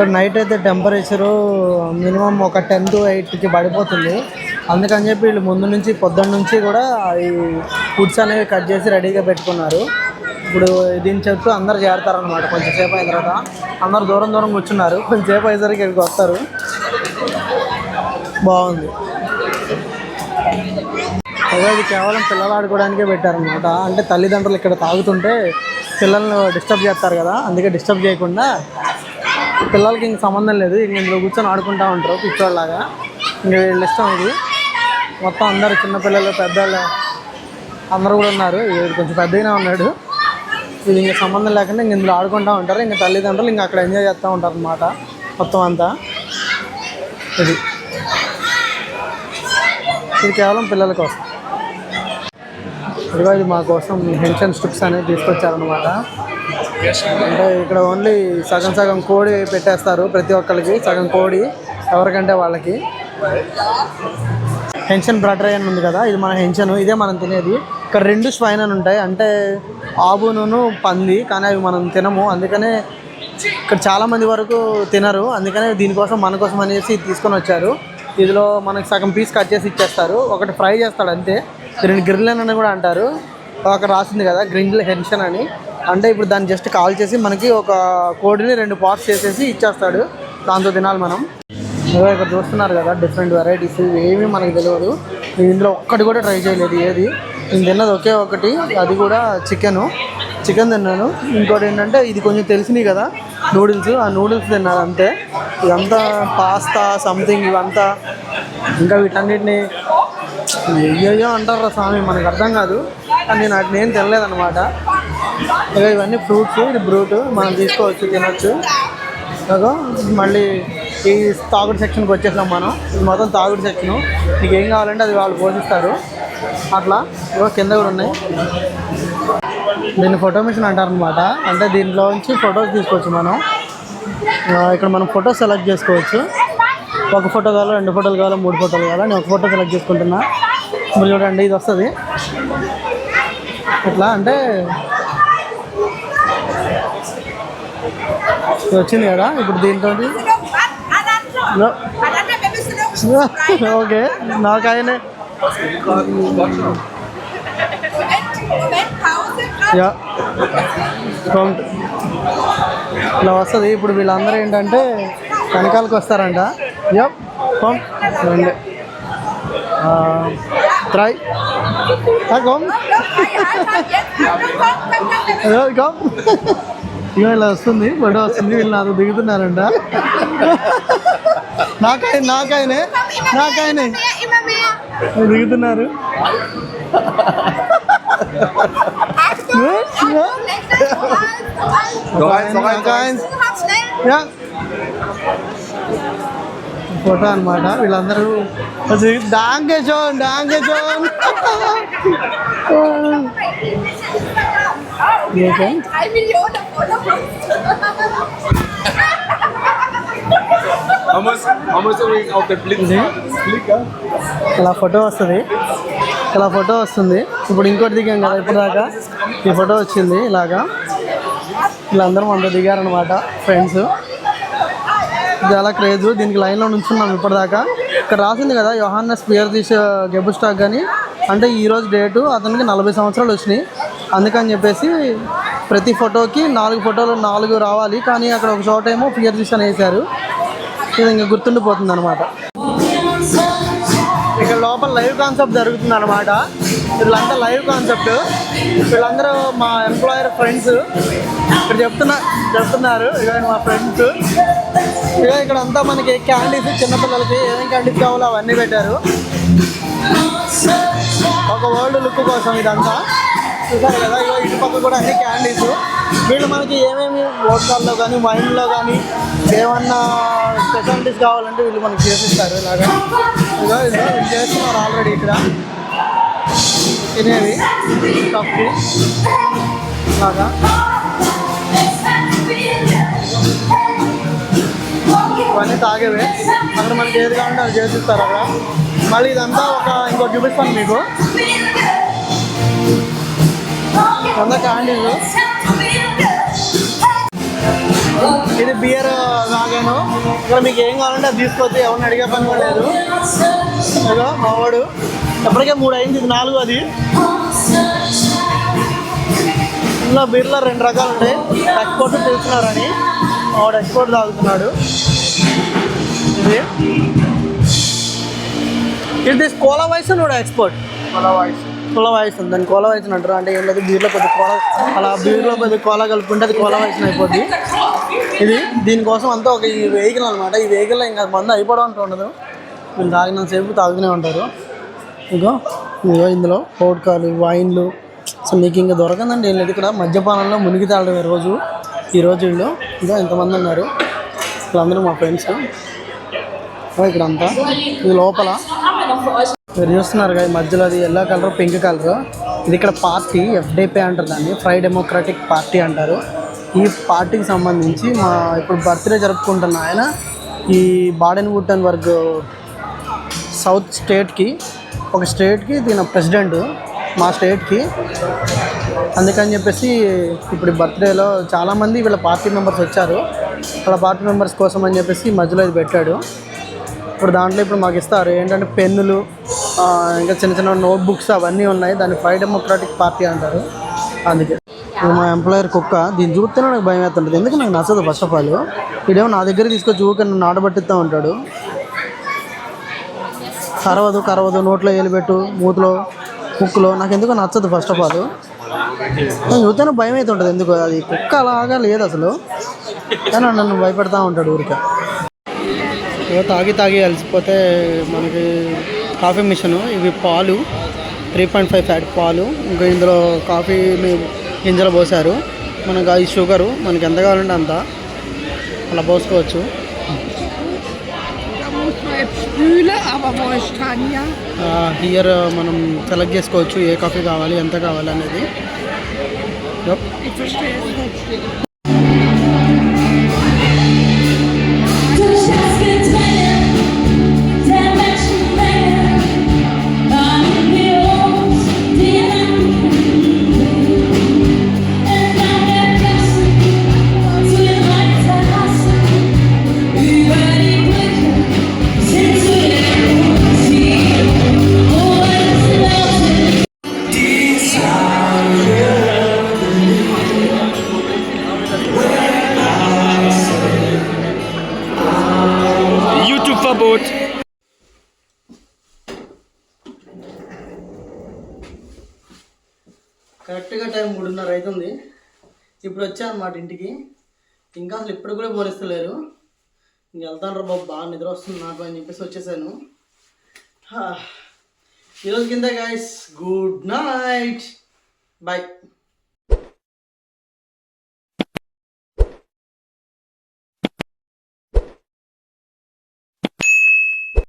ఇక్కడ నైట్ అయితే temperature minimum ఒక టెన్ టు ఎయిట్కి పడిపోతుంది. అందుకని చెప్పి వీళ్ళు ముందు నుంచి పొద్దున్న నుంచి కూడా ఈ ఫుడ్స్ అనేవి కట్ చేసి రెడీగా పెట్టుకున్నారు. ఇప్పుడు దీని చెప్తూ అందరు చేరతారనమాట కొంచెం సేపు అయిన తర్వాత అందరు దూరం దూరం కూర్చున్నారు. కొంచెం సేపు అయ్యేసరికి ఇక్కడికి వస్తారు. బాగుంది. అదే ఇది కేవలం పిల్లలు ఆడుకోవడానికే పెట్టారనమాట అంటే తల్లిదండ్రులు ఇక్కడ తాగుతుంటే పిల్లల్ని డిస్టర్బ్ చేస్తారు కదా. అందుకే డిస్టర్బ్ చేయకుండా పిల్లలకి ఇంక సంబంధం లేదు. ఇంక ఇందులో కూర్చొని ఆడుకుంటూ ఉంటారు పిచ్చోళ్ళలాగా. ఇంక వీళ్ళ ఇష్టం ఇది. మొత్తం అందరు చిన్నపిల్లలు పెద్దవాళ్ళు అందరూ కూడా ఉన్నారు. వీడు కొంచెం పెద్దగానే ఉన్నాడు. ఇది ఇంకా సంబంధం లేకుండా ఇంక ఇందులో ఆడుకుంటూ ఉంటారు. ఇంకా తల్లిదండ్రులు ఇంకా అక్కడ ఎంజాయ్ చేస్తూ ఉంటారు అనమాట మొత్తం అంతా. ఇది. ఇది కేవలం పిల్లల కోసం. ఇదిగో ఇది మా కోసం హెన్షన్ స్ట్రిప్స్ అనేవి తీసుకొచ్చారనమాట అంటే ఇక్కడ ఓన్లీ సగం సగం కోడి పెట్టేస్తారు ప్రతి ఒక్కరికి సగం కోడి ఎవరికంటే వాళ్ళకి. హెన్షన్ బ్రటర్ అని ఉంది కదా ఇది మన హెన్షన్ ఇదే మనం తినేది. ఇక్కడ రెండు స్వైన్ అని ఉంటాయి అంటే ఆవును పంది కానీ అవి మనం తినము. అందుకనే ఇక్కడ చాలా మంది వరకు తినరు అందుకనే దీనికోసం మన కోసం అనేసి తీసుకొని వచ్చారు. ఇందులో మనకి సగం పీస్ కట్ చేసి ఇచ్చేస్తారు. ఒకటి ఫ్రై చేస్తాడు అంతే. దీనిని గ్రిల్లెన్ అని కూడా అంటారు. అక్కడ రాసింది కదా గ్రిల్ హెన్షన్ అని. అంటే ఇప్పుడు దాన్ని జస్ట్ కాల్ చేసి మనకి ఒక కోడిని రెండు పార్ట్స్ చేసేసి ఇచ్చేస్తాడు. దాంతో తినాలి మనం. ఇక్కడ చూస్తున్నారు కదా డిఫరెంట్ వెరైటీస్ ఏమీ మనకు తెలియదు. ఇందులో ఒక్కటి కూడా ట్రై చేయలేదు ఏది. నేను తిన్నది ఒకే ఒకటి అది కూడా చికెను. చికెన్ తిన్నాను. ఇంకోటి ఏంటంటే ఇది కొంచెం తెలిసినవి కదా నూడిల్స్ ఆ నూడిల్స్ తిన్నాను అంతే. ఇదంతా పాస్తా సంథింగ్ ఇవంతా. ఇంకా వీటన్నిటిని అయ్యయ్యో అంటారు స్వామి? మనకు అర్థం కాదు. కానీ నేను వాటిని ఏం తినలేదన్నమాట. ఇక ఇవన్నీ ఫ్రూట్స్ ఇది బ్రూట్ మనం తీసుకోవచ్చు తినొచ్చు. కదా మళ్ళీ ఈ తాగుడు సెక్షన్కి వచ్చేసాం మనం. ఇది మొత్తం తాగుడు సెక్షను. నీకు ఏం కావాలంటే అది వాళ్ళు పోషిస్తారు. అట్లా. ఇవో కింద కూడా ఉన్నాయి. దీన్ని ఫోటో మిషన్ అంటారనమాట అంటే దీంట్లో నుంచి ఫొటోస్ తీసుకోవచ్చు మనం. ఇక్కడ మనం ఫోటో సెలెక్ట్ చేసుకోవచ్చు. ఒక ఫోటో కావాలో రెండు ఫోటోలు కావాలో మూడు ఫోటోలు కావాలో నేను ఒక ఫోటో సెలెక్ట్ చేసుకుంటున్నా. ఇప్పుడు చూడండి ఇది వస్తుంది. ఇట్లా అంటే వచ్చింది కదా ఇప్పుడు దీంతో ఓకే నాకు ఆయనే. యా ఇలా వస్తుంది. ఇప్పుడు వీళ్ళందరూ ఏంటంటే వెనకాలకు వస్తారంట. యప్ కమ్ రండి ట్రై కమ్ కమ్ ఇక ఇలా వస్తుంది. ఫోటో వస్తుంది. వీళ్ళు నాతో దిగుతున్నారంట. నాకాయన నాకాయనే నాకాయనే దిగుతున్నారు. నాకాయన యా ఫోటో అనమాట వీళ్ళందరూ డాంగే జోన్ డాంగే జోన్ ఇలా ఫోటో వస్తుంది. ఇలా ఫోటో వస్తుంది. ఇప్పుడు ఇంకోటి దిగాం కదా ఇప్పుడు దాకా. ఈ ఫోటో వచ్చింది ఇలాగా. వీళ్ళందరూ అందరూ దిగారనమాట ఫ్రెండ్స్. చాలా క్రేజ్ దీనికి లైన్లో నుంచున్నాం ఇప్పటిదాకా. ఇక్కడ రాసింది కదా యోహాన్నస్ పియర్ తీసే గెబు స్టాక్ కానీ అంటే ఈరోజు డేటు అతనికి నలభై సంవత్సరాలు వచ్చినాయి. అందుకని చెప్పేసి ప్రతి ఫోటోకి నాలుగు ఫోటోలు నాలుగు రావాలి. కానీ అక్కడ ఒక చోట ఏమో పియర్ తీసి అని వేశారు. ఇది ఇంకా గుర్తుండిపోతుంది అనమాట ఇక్కడ లోపల లైవ్ కాన్సెప్ట్ జరుగుతుంది అనమాట వీళ్ళంతా లైవ్ కాన్సెప్ట్ వీళ్ళందరూ మా ఎంప్లాయర్ ఫ్రెండ్స్ ఇక్కడ చెప్తున్నా చెప్తున్నారు. ఇక మా ఫ్రెండ్స్ ఇక ఇక్కడ అంతా మనకి క్యాండీస్ చిన్నపిల్లలకి ఏమేం క్యాండీస్ కావాలో అవన్నీ పెట్టారు. ఒక వరల్డ్ లుక్ కోసం ఇదంతా. చూసారు కదా ఇగో ఇటు పక్క కూడా అన్ని క్యాండీస్ వీళ్ళు మనకి ఏమేమి వోడ్కాల్లో కానీ మైండ్లో కానీ ఏమన్నా స్పెషాలిటీస్ కావాలంటే వీళ్ళు మనకి చేసిస్తారు ఇలాగా. ఇదో ఇదో చేస్తున్నారు ఆల్రెడీ ఇక్కడ. తినేవి కప్పు బాగా. ఇవన్నీ తాగేవే. అక్కడ మనకి ఏది కావాలంటే అది చేసిస్తారు అక్కడ. మళ్ళీ ఇదంతా ఒక ఇంకోటి చూపిస్తాను మీకు. ఇదంతా క్యాండిల్. ఇది బియర్ తాగాను ఇక్కడ మీకు ఏం కావాలంటే అది తీసుకొచ్చి ఎవరిని అడిగే పని కూడా లేదు. ఇదిగో మావాడు ఎప్పటికే మూడు అయింది ఇది నాలుగు అది. ఇందులో బీర్లో రెండు రకాలు ఉంటాయి. ఎక్స్పోర్ట్ తెలుస్తున్నారని మావాడు ఎక్స్పోర్ట్ తాగుతున్నాడు. ఇది. ఇది కోలా వయసు నోడు ఎక్స్పోర్ట్ కోలా వయసు. ఉంది. దాన్ని కోలా వయసు అంటారు. అంటే ఏం లేదు బీర్లో పెద్ద కోలా అలా బీర్లో పెద్ద కోలా కలుపుకుంటే అది కోలా వయసు అయిపోద్ది. ఇది దీనికోసం అంతా ఒక ఈ వెహికల్ అనమాట ఈ వెహికల్లో ఇంకా మందు అయిపోవడం అంటూ ఉండదు. వీళ్ళు తాగినంతసేపు తాగుతూనే ఉంటారు. ఇంకా ఇగో ఇందులో పోడ్కాలు వైన్లు. సో మీకు ఇంకా దొరకదండి ఏం లేదు. ఇక్కడ మద్యపానంలో మునిగి తాగడమే రోజు. ఈ రోజుల్లో ఇంకా ఎంతమంది ఉన్నారు. వీళ్ళందరూ మా ఫ్రెండ్స్ ఇక్కడ అంతా ఇది లోపల. మీరు చూస్తున్నారు కదా ఈ మధ్యలో అది ఎల్లో కలర్ పింక్ కలర్ ఇది ఇక్కడ పార్టీ ఎఫ్డిపి అంటారు దాన్ని. ఫ్రై డెమోక్రటిక్ పార్టీ అంటారు. ఈ పార్టీకి సంబంధించి మా ఇప్పుడు బర్త్డే జరుపుకుంటున్న ఆయన ఈ బాడెన్ వుటన్ వర్గ్ సౌత్ స్టేట్కి ఒక స్టేట్కి దీని ప్రెసిడెంట్ మా స్టేట్కి. అందుకని చెప్పేసి ఇప్పుడు బర్త్డేలో చాలామంది వీళ్ళ పార్టీ మెంబర్స్ వచ్చారు. వాళ్ళ పార్టీ మెంబర్స్ కోసం అని చెప్పేసి మధ్యలో ఇది పెట్టాడు. ఇప్పుడు దాంట్లో ఇప్పుడు మాకు ఇస్తారు. ఏంటంటే పెన్నులు ఇంకా చిన్న చిన్న నోట్బుక్స్ అవన్నీ ఉన్నాయి. దాన్ని ఫ్రై డెమోక్రాటిక్ పార్టీ అంటారు. అందుకే. ఇప్పుడు మా ఎంప్లాయర్ కుక్క. దీన్ని చూస్తేనే నాకు భయం వేస్తుంటుంది ఎందుకు నాకు నచ్చదు ఫస్ట్ ఆఫ్ ఆల్? ఇదేమో నా దగ్గర తీసుకొచ్చి ఊరికే నన్ను ఆడబట్టిస్తూ ఉంటాడు. కరవదు కరవదు నోట్లో ఏలిపెట్టు మూతిలో ముక్కులో. నాకు ఎందుకో నచ్చదు ఫస్ట్ ఆఫ్ ఆల్ నేను చూస్తేనే భయం అవుతుంటుంది ఎందుకు అది కుక్క అలాగా లేదు అసలు. కానీ నన్ను భయపెడతా ఉంటాడు ఊరికే. ఏదో తాగి తాగి అలసిపోతే మనకి కాఫీ మిషన్ ఇవి పాలు త్రీ పాయింట్ ఫైవ్ ఫ్యాట్ పాలు. ఇంకా ఇందులో కాఫీ గింజలు పోసారు మనకు అది షుగరు మనకి ఎంత కావాలంటే అంత. అలా పోసుకోవచ్చు. Spülen, aber wo ist Tanja? Here మనం సెలెక్ట్ చేసుకోవచ్చు ఏ కాఫీ కావాలి ఎంత కావాలి అనేది. Ich verstehe es nicht. Gut. కరెక్ట్గా టైం మూడున్నర అవుతుంది. ఇప్పుడు వచ్చాను అనమాట ఇంటికి. ఇంకా అసలు ఇప్పుడు కూడా పోలిస్తలేరు ఇంక వెళ్తాను రా బాబు బాగా నిద్ర వస్తుంది నాకు అని చెప్పేసి వచ్చేసాను. హా. ఈరోజు కింద గాయస్ గుడ్ నైట్ బాయ్